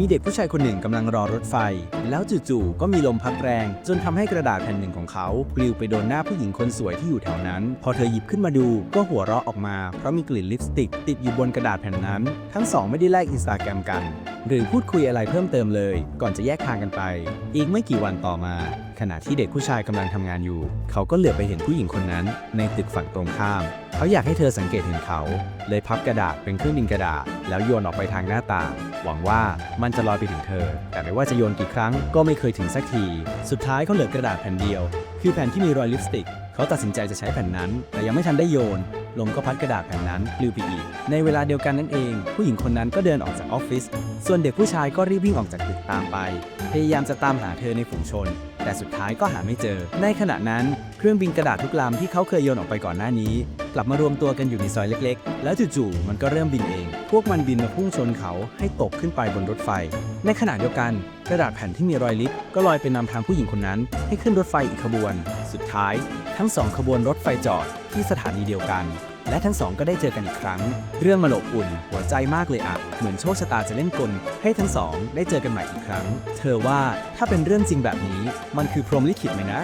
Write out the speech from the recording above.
มีเด็กผู้ชายคนหนึ่งกำลังรอรถไฟ แล้วจู่ๆ ก็มีลมพัดแรง จนทำให้กระดาษแผ่นหนึ่งของเขาปลิวไปโดนหน้าผู้หญิงคนสวยที่อยู่แถวนั้น พอเธอหยิบขึ้นมาดูก็หัวเราะออกมา เพราะมีกลิ่นลิปสติก ติดอยู่บนกระดาษแผ่นนั้น ทั้งสองไม่ได้แลกอินสตาแกรมกัน หรือพูดคุยอะไรเพิ่มเติมเลย ก่อนจะแยกทางกันไป อีกไม่กี่วันต่อมา ขณะที่เด็กผู้ชายกำลังทำงานอยู่ เขาก็เหลือบไปเห็นผู้หญิงคนนั้น ในตึกฝั่งตรงข้าม เขาอยากให้เธอสังเกตเห็นเขา เลยพับกระดาษเป็นเครื่องบินกระดาษ แล้วโยนออกไปทางหน้าต่างหวังว่ามันจะลอยไปถึงเธอ แต่ไม่ว่าจะโยนกี่ครั้งก็ไม่เคยถึงสักที สุดท้ายเขาเหลือกระดาษแผ่นเดียว คือแผ่นที่มีรอยลิปสติก เขาตัดสินใจจะใช้แผ่นนั้น แต่ยังไม่ทันได้โยน ลมก็พัดกระดาษแผ่นนั้นปลิวไปอีก ในเวลาเดียวกันนั่นเอง ผู้หญิงคนนั้นก็เดินออกจากออฟฟิศส่วนเด็กผู้ชายก็รีบวิ่งออกจากตึกตามไป พยายามจะตามหาเธอในฝูงชน แต่สุดท้ายก็หาไม่เจอ ในขณะนั้นเครื่องบินกระดาษทุกลำที่เขาเคยโยนออกไปก่อนหน้านี้ กลับมารวมตัวกันอยู่ในซอยเล็กๆ แล้วจู่ๆมันก็เริ่มบินเอง พวกมันบินมาพุ่งชนเขาให้ตกขึ้นไปบนรถไฟ ในขณะเดียวกัน กระดาษแผ่นที่มีรอยลิฟต์ก็ลอยไปนำทางผู้หญิงคนนั้น ให้ขึ้นรถไฟอีกขบวน สุดท้าย ทั้งสองขบวนรถไฟจอดที่สถานีเดียวกัน และทั้งสองก็ได้เจอกันอีกครั้ง เรื่องมาหลบอุ่น หัวใจมากเลยอะเหมือนโชคชะตาจะเล่นกล ให้ทั้งสองได้เจอกันใหม่อีกครั้ง เธอว่าถ้าเป็นเรื่องจริงแบบนี้ มันคือพรหมลิขิตไหมนะ